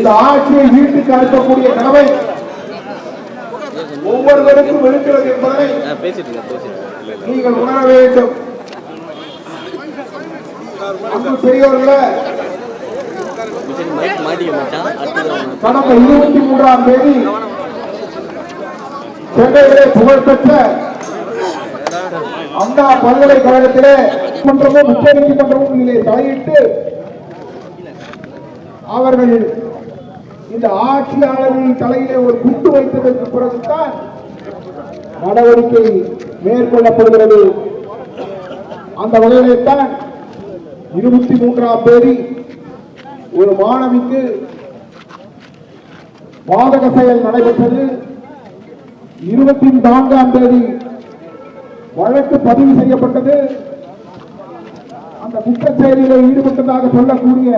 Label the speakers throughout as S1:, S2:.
S1: இந்த ஆட்சியை வீட்டுக்கு அனுப்பக்கூடிய கடமை ஒவ்வொருவருக்கும் இருக்கிறது என்பதை. நீங்கள் உணர வேண்டும். கடந்த இருபத்தி மூன்றாம் தேதி சென்னையிலே புகழ்பெற்ற அண்ணா பல்கலைக்கழகத்திலே மன்றமும் உச்ச நீதிமன்றமும் இதிலே தலையிட்டு அவர்கள் இந்த ஆட்சியாளர்களின் தலையிலே ஒரு குண்டு வைத்ததற்கு பிறகுதான் நடவடிக்கை மேற்கொள்ளப்படுகிறது. அந்த வகையிலே தான் இருபத்தி மூன்றாம் தேதி ஒரு மாணவிக்கு பாதக செயல் நடைபெற்றது. இருபத்தி நான்காம் தேதி வழக்கு பதிவு செய்யப்பட்டது. அந்த குற்ற செயலில் ஈடுபட்டதாக சொல்லக்கூடிய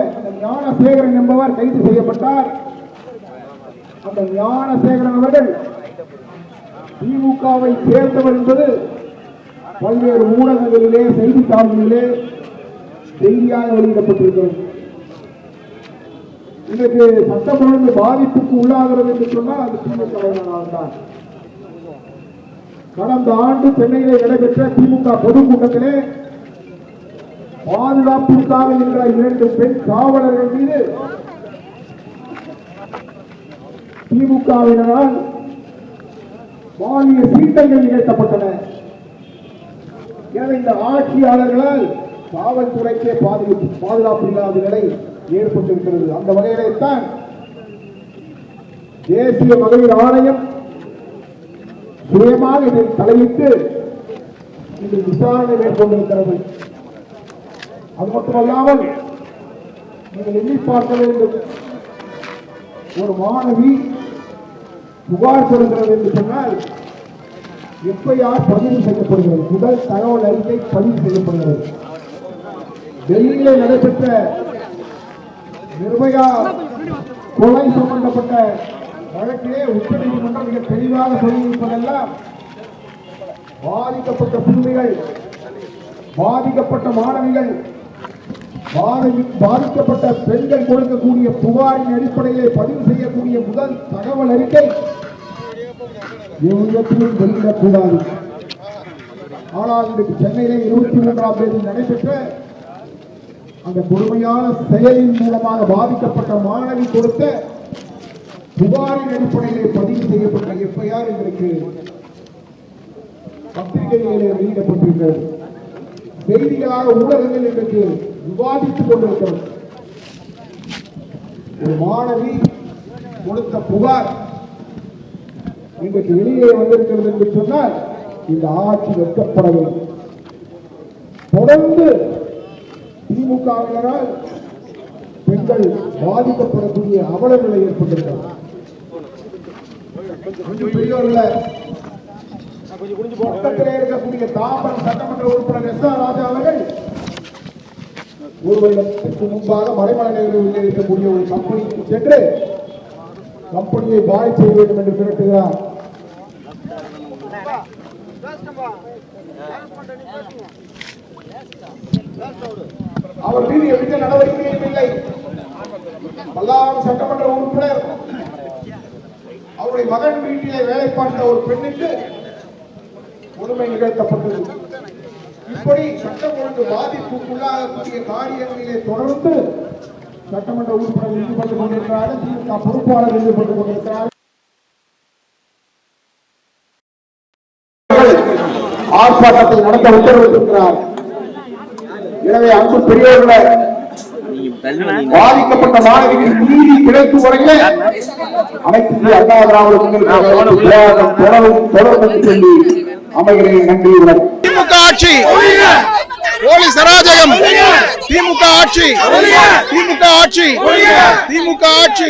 S1: ஞானசேகரன் என்பவர் கைது செய்யப்பட்டார். அந்த ஞானசேகரன் அவர்கள் திமுகவை சேர்ந்தவர் என்பது பல்வேறு ஊடகங்களிலே செய்தித்தாள்களிலே செய்தியாக வெளியிடப்பட்டிருக்கிறது. இன்றைக்கு சட்டம் ஒழுங்கு பாதிப்புக்கு உள்ளாகிறது என்று சொன்னால் அது திமுக தான். கடந்த ஆண்டு சென்னையிலே நடைபெற்ற திமுக பொதுக்கூட்டத்திலே பாதுகாப்பிற்காக என்ற இரண்டு பெண் காவலர்கள் மீது திமுகவினரால் மானிய சீட்டங்கள் நிகழ்த்தப்பட்டன. எனவே இந்த ஆட்சியாளர்களால் காவல்துறைக்கே பாதுகாப்பு பாதுகாப்பு இல்லாத நிலை ஏற்பட்டிருக்கிறது. அந்த வகையிலே தான் தேசிய மகளிர் ஆணையம் சுயமாக இதில் தலையிட்டு இன்று விசாரணை மேற்கொண்டிருக்கிறது. அது மட்டுமல்லாமல் நீங்கள் எண்ணி பார்க்க வேண்டும். ஒரு மாணவி புகார் கொடுக்கிறது என்று சொன்னால் எப்பயார் பதிவு செய்யப்படுகிறது? முதல் தகவல் அறிக்கை பதிவு செய்யப்படுகிறது. டெல்லியிலே நடைபெற்ற நிர்பயா கொலை சம்பந்தப்பட்ட வழக்கிலே உச்சநீதிமன்றம் மிக தெளிவாக சொல்லியிருப்பதெல்லாம் பாதிக்கப்பட்ட சிறுமிகள் பாதிக்கப்பட்ட மாணவிகள் பாதி- பாதிக்கப்பட்ட பெண்கள் கொடுக்கக்கூடிய புகாரின் அடிப்படையிலே பதிவு செய்யக்கூடிய முதல் தகவல் அறிக்கை எவ்விதத்திலும் வெளியிடக்கூடாது. ஆனால் இன்றைக்கு சென்னையிலே இருபத்தி மூன்றாம் தேதி நடைபெற்ற அந்த கொடுமையான செயலின் மூலமாக பாதிக்கப்பட்ட மாணவி கொடுத்த புகாரின் அடிப்படையிலே பதிவு செய்யப்பட்ட எஃப்ஐஆர் இன்றைக்கு பத்திரிகைகளிலே வெளியிடப்பட்டிருக்கிறது. செய்திகளாக ஊடகங்கள் இன்றைக்கு விவாதித்துக் கொண்டிருக்கிறது. ஒரு மாணவி கொடுத்த புகார் இன்றைக்கு வெளியே வந்திருக்கிறது என்று சொன்னால் இந்த ஆட்சி வெட்கப்படவில்லை தொடர்ந்து திமுகவினரால் பெண்கள் பாதிக்கப்படக்கூடிய அவல நிலை ஏற்பட்டிருக்கிறது. கொஞ்சம் பக்கத்திலே இருக்கக்கூடிய தாம்பரம் சட்டமன்ற உறுப்பினர் எஸ் ஆர் ராஜா அவர்கள் ஒரு வருடத்திற்கு முன்பாக மறைமலையில் இருக்கக்கூடிய ஒரு கம்பெனிக்கு சென்று கம்பெனியை பாய் செய்ய வேண்டும் என்று திரட்டுகிறார். அவர் மீது எந்த நடவடிக்கையும் இல்லை. பல்லாயிரம் சட்டமன்ற உறுப்பினர் அவருடைய மகன் வீட்டிலே வேலை பார்த்த ஒரு பெண்ணுக்கு கொடுமை நிகழ்த்தப்பட்டது. இப்படி சட்டம் ஒழுங்கு பாதிப்புக்குள்ளாகக்கூடிய காரியங்களிலே தொடர்ந்து சட்டமன்ற உறுப்பினர் ஈடுபட்டுக் கொண்டிருக்கிறார்கள். திமுக பொறுப்பாளர் ஈடுபட்டுக் கொண்டிருக்கிறார்கள். ஆர்ப்பாட்டத்தை நடத்த உத்தரவிட்டிருக்கிறார். எனவே அன்பு பெரியவர்களை பாதிக்கப்பட்ட மாணவிகள் நீதி கிடைக்கும் வரையிலே அனைத்து அண்ணா திராவிட முன்னேற்ற தொடரும் தொடரும் சொல்லி அமைகிறேன். நன்றியுடன்
S2: திமுக ஆட்சி. போலீஸ் அராஜகம். திமுக ஆட்சி. திமுக ஆட்சி. திமுக ஆட்சி.